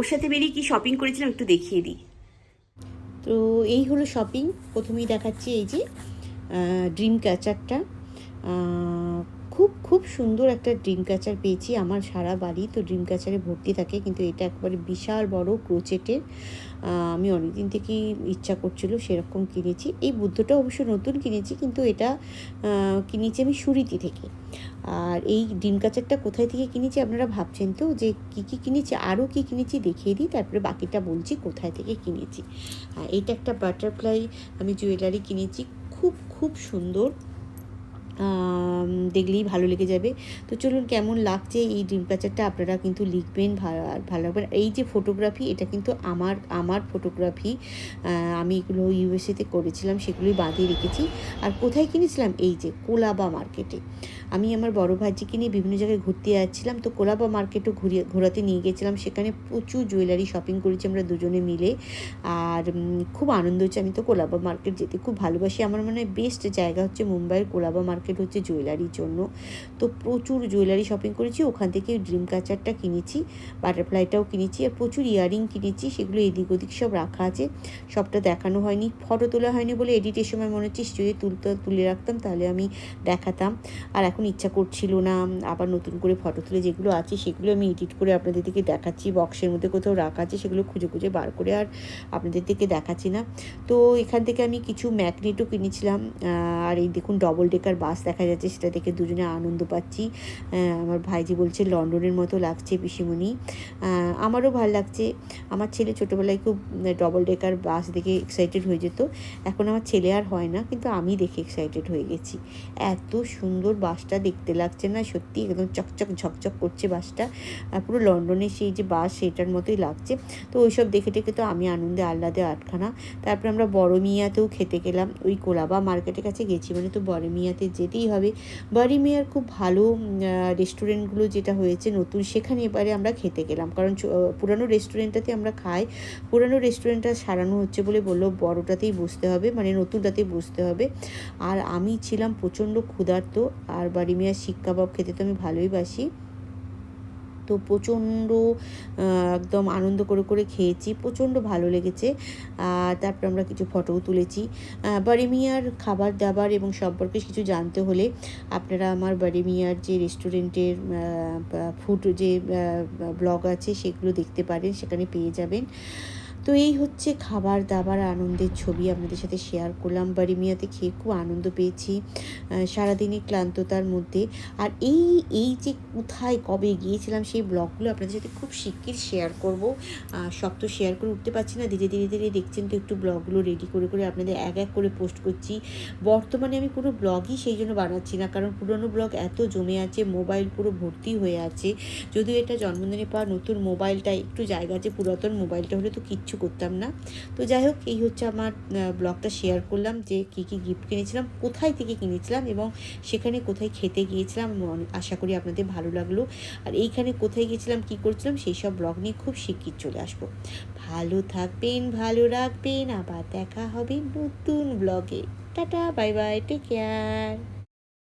ওর সাথে বেরিয়ে কি শপিং করেছিলাম একটু দেখিয়ে দিই। তো এই হলো শপিং প্রথমেই দেখাচ্ছি এই যে ড্রিম ক্যাচারটা খুব খুব সুন্দর একটা ড্রিম ক্যাচার পেয়েছি আমার সারা বাড়ি। তো ড্রিম ক্যাচারে ভর্তি থাকে, কিন্তু এটা একবারে বিশাল বড় ক্রোচেটের আমি অনেকদিন থেকেই ইচ্ছা করছিল সেরকম কিনেছি। এই বুদ্ধটা অবশ্য নতুন কিনেছি, কিন্তু এটা কিনেছি আমি সুরিতি থেকে। আর এই ডিম কাচারটা কোথায় থেকে কিনেছি আপনারা ভাবছেন তো? যে কী কী কিনেছি, আরও কী কিনেছি দেখিয়ে দিই, তারপরে বাকিটা বলছি কোথায় থেকে কিনেছি। আর এইটা একটা বাটারফ্লাই আমি জুয়েলারি কিনেছি। খুব খুব সুন্দর। দেখলেই ভালো লেগে যাবে। তো চলুন কেমন লাগছে এই ড্রিম ক্যাচারটা আপনারা কিন্তু লিখবেন ভালো ভালো লাগবে। এই যে ফটোগ্রাফি এটা কিন্তু আমার আমার ফটোগ্রাফি আমি এগুলো ইউএসএতে করেছিলাম, সেগুলোই বাঁধিয়ে রেখেছি। আর কোথায় কিনেছিলাম? এই যে কোলাবা মার্কেটে আমি আমার বড় ভাইজিকে নিয়ে বিভিন্ন জায়গায় ঘুরতে যাচ্ছিলাম, তো কোলাবা মার্কেটও ঘুরিয়ে, ঘোরাতে নিয়ে গেছিলাম। সেখানে প্রচুর জুয়েলারি শপিং করেছি আমরা দুজনে মিলে। আর খুব আনন্দ হচ্ছে। আমি তো কোলাবা মার্কেট যেতে খুব ভালোবাসি। আমার মনে হয় বেস্ট জায়গা হচ্ছে মুম্বাইয়ের কোলাবা মার্কেট হচ্ছে জুয়েলারির জন্য। তো প্রচুর জুয়েলারি শপিং করেছি, ওখান থেকে ড্রিম কাচারটা কিনেছি বাটারফ্লাইটাও কিনেছি, আর প্রচুর ইয়ারিং কিনেছি, সেগুলো এদিক ওদিক সব রাখা আছে। সবটা দেখানো হয়নি ফটো তোলা হয়নি বলে এডিটের সময় মনে হচ্ছে যদি তুলতে, তুলে রাখতাম, তাহলে আমি দেখাতাম। আর এখন ইচ্ছা করছিল না, আবার নতুন করে ফটো তুলে যেগুলো আছে, সেগুলো আমি এডিট করে আপনাদের দিকে দেখাচ্ছি বক্সের মধ্যে কোথাও রাখা আছে, সেগুলো খুঁজে খুঁজে বার করে আর আপনাদের দিকে দেখাচ্ছি না। তো এখান থেকে আমি কিছু ম্যাগনেটও কিনেছিলাম আর এই দেখুন ডবল ডেকার বাস দেখা যাচ্ছে, সেটা দেখে দুজনে আনন্দ পাচ্ছি। আমার ভাইজি বলছে, লন্ডনের মতো লাগছে পিসিমণি। আমারও ভালো লাগছে। আমার ছেলে ছোটোবেলায় খুব ডবল ডেকার বাস দেখে এক্সাইটেড হয়ে যেত। এখন আমার ছেলে আর হয় না, কিন্তু আমি দেখে এক্সাইটেড হয়ে গেছি। এত সুন্দর বাসটা দেখতে লাগছে না, সত্যি একদম চকচক ঝকঝক করছে বাসটা। পুরো লন্ডনের সেই যে বাস, সেটার মতোই লাগছে। তো ওইসব দেখে টেকে তো আমি আনন্দে আহ্লাদে আটখানা। তারপরে আমরা বড় মিয়াতেও খেতে গেলাম। ওই কোলাবা মার্কেটের কাছে গেছি মানে তো বড় মিয়াতে যেতেই হবে। বাড়ি মেয়ার খুব ভালো রেস্টুরেন্টগুলো যেটা হয়েছে নতুন, সেখানে এবারে আমরা খেতে গেলাম। কারণ পুরানো রেস্টুরেন্টটাতে আমরা খাই, পুরানো রেস্টুরেন্টটা সারানো হচ্ছে বলে বলল, বড়টাতেই বসতে হবে মানে নতুনটাতেই বসতে হবে। আর আমি ছিলাম প্রচণ্ড ক্ষুধার্ত, আর বাড়ি মেয়ার শিক কাবাব খেতে তো আমি ভালোই বাসি। তো প্রচণ্ড একদম আনন্দ করে করে খেয়েছি প্রচণ্ড ভালো লেগেছে। তারপর আমরা কিছু ফটোও তুলেছি। আহ, বাড়ি মিয়ার খাবার দাবার এবং সম্পর্কে কিছু জানতে হলে আপনারা আমার বাড়ি মিয়ার যে রেস্টুরেন্টের ফুড যে ব্লগ আছে সেগুলো দেখতে পারেন সেখানে পেয়ে যাবেন। তো এই হচ্ছে খাবার দাবার আনন্দের ছবি আপনাদের সাথে শেয়ার করলাম। বাড়ি মিয়াতে খেয়ে খুব আনন্দ পেয়েছি সারাদিনের ক্লান্ততার মধ্যে। আর এই এই যে কোথায় কবে গিয়েছিলাম সেই ব্লগগুলো আপনাদের সাথে খুব শিগগির শেয়ার করব। সব তো শেয়ার করে উঠতে পারছি না, ধীরে ধীরে ধীরে দেখছেন তো একটু ব্লগগুলো রেডি করে করে আপনাদের এক এক করে পোস্ট করছি। বর্তমানে আমি কোনো ব্লগই সেই জন্য বানাচ্ছি না, কারণ পুরনো ব্লগ এত জমে আছে মোবাইল পুরো ভর্তি হয়ে আছে। যদিও এটা জন্মদিনে পাওয়া নতুন মোবাইলটা একটু জায়গা আছে, পুরাতন মোবাইলটা হলে তো কিচ্ছু করতাম না। তো যাই হোক, এই হচ্ছে আমার ব্লগটা শেয়ার করলাম যে কী কী গিফট কিনেছিলাম, কোথায় থেকে কিনেছিলাম এবং সেখানে কোথায় খেতে গিয়েছিলাম আশা করি আপনাদের ভালো লাগল। আর এইখানে কোথায় গিয়েছিলাম, কী করছিলাম, সেই সব ব্লগ নিয়ে খুব শিগগির চলে আসব। ভালো থাকবেন, ভালো রাখবেন, আবার দেখা হবে নতুন ব্লগে tata bye bye take care